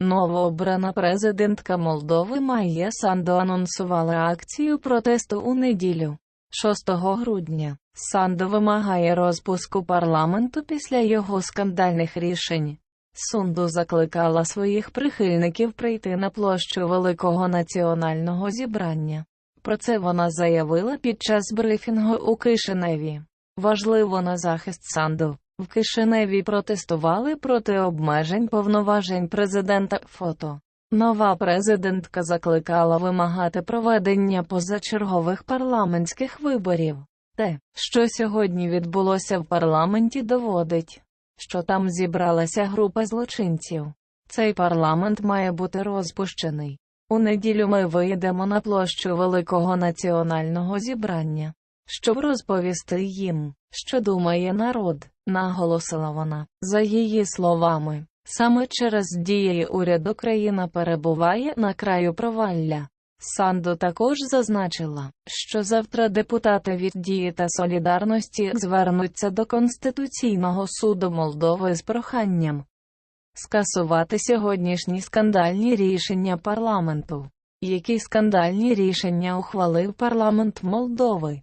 Новообрана президентка Молдови Майя Санду анонсувала акцію протесту у неділю, 6 грудня. Санду вимагає розпуску парламенту після його скандальних рішень. Сунду закликала своїх прихильників прийти на площу Великого національного зібрання. Про це вона заявила під час брифінгу у Кишиневі. Важливо на захист Санду. В Кишиневі протестували проти обмежень повноважень президента фото. Нова президентка закликала вимагати проведення позачергових парламентських виборів. Те, що сьогодні відбулося в парламенті, доводить, що там зібралася група злочинців. Цей парламент має бути розпущений. У неділю ми вийдемо на площу Великого національного зібрання, щоб розповісти їм, що думає народ, наголосила вона. За її словами, саме через дії уряду країна перебуває на краю провалля. Санду також зазначила, що завтра депутати від дії та солідарності звернуться до Конституційного суду Молдови з проханням скасувати сьогоднішні скандальні рішення парламенту. Які скандальні рішення ухвалив парламент Молдови?